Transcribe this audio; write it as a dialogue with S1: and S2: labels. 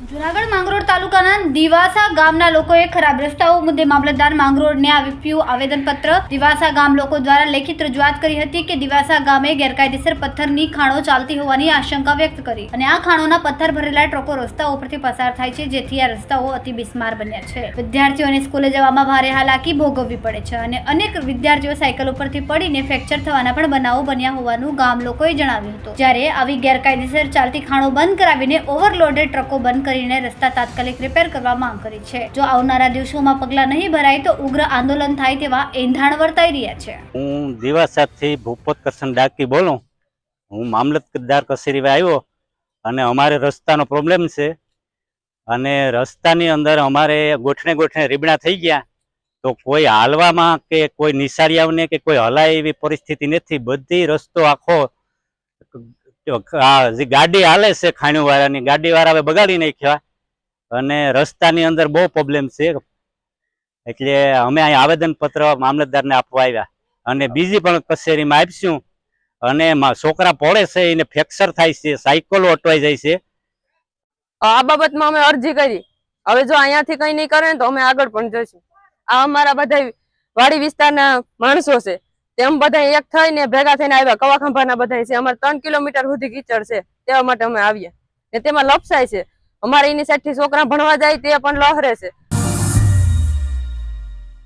S1: જુનાગઢ માંગરોળ તાલુકાના દિવાસા ગામના લોકોએ ખરાબ રસ્તાઓ મુદ્દે મામલતદાર માંગરોળને આપ્યું આવેદનપત્ર. દિવાસા ગામ લોકો દ્વારા લેખિત રજૂઆત કરી હતી કે દિવાસા ગામે ગેરકાયદેસર પથ્થરની ખાણો ચાલતી હોવાની આશંકા વ્યક્ત કરી અને આ ખાણોના પથ્થર ભરેલા ટ્રકો રસ્તાઓ ઉપરથી પસાર થાય છે, જેથી આ રસ્તાઓ અતિ બિસ્માર બન્યા છે. વિદ્યાર્થીઓને સ્કૂલે જવામાં ભારે હાલાકી ભોગવવી પડે છે અને અનેક વિદ્યાર્થીઓ સાયકલ ઉપરથી પડીને ફ્રેક્ચર થવાના પણ બનાવો બન્યા હોવાનું ગામ લોકોએ જણાવ્યું હતું. જ્યારે આવી ગેરકાયદેસર ચાલતી ખાણો બંધ કરાવીને ઓવરલોડેડ ટ્રકો બંધ કરીને રસ્તા તાત્કાલિક રિપેર કરવા માંગ કરી છે. જો આવનારા દિવસોમાં પગલાં નહીં ભરાય તો ઉગ્ર આંદોલન થાય તેવા એંધાણ વર્તાઈ રહ્યા છે.
S2: હું દિવાસાથી ભૂપત કરશન ડાકી બોલું. હું મામલતદાર કચેરીમાં આવ્યો અને અમારે રસ્તાનો પ્રોબ્લેમ છે અને રસ્તાની અંદર અમારે ગોઠણે ગોઠણે રીબડા થઈ ગયા તો કોઈ હાલવામાં કે કોઈ નિશાળિયાઓને કે કોઈ હલાય એવી પરિસ્થિતિ નથી. બધી રસ્તો આખો જે ગાડી હાલે છે ખાણીવાળાની, ગાડીવાળા હવે બગાડી નાખ્યા. અને રસ્તાની અંદર બહુ પ્રોબ્લેમ છે. એટલે અમે અહીં આવેદનપત્ર મામલતદારને આપવા આવ્યા. અને બીજી પણ કચેરીમાં આપશું. અને છોકરા પડે છે, એને ફ્રેક્ચર થાય છે, સાયકલો અટવાઈ જાય છે.
S3: આ બાબતમાં અમે અરજી કરી. હવે જો અહીંયાથી કઈ નહીં કરે તો અમે આગળ પણ જઈશું. આ અમારા બધા વાડી વિસ્તારના માણસો છે. તેમ બધા એક થઈને ભેગા થઈને આવ્યા. કવાખંભાના બધા છે. અમારે ત્રણ કિલોમીટર સુધી કીચડ છે. તેવા માટે અમે આવીએ. ને તેમાં લપસાય છે. અમારે એની સાઈડથી છોકરા ભણવા જાય તે પણ લહરે છે.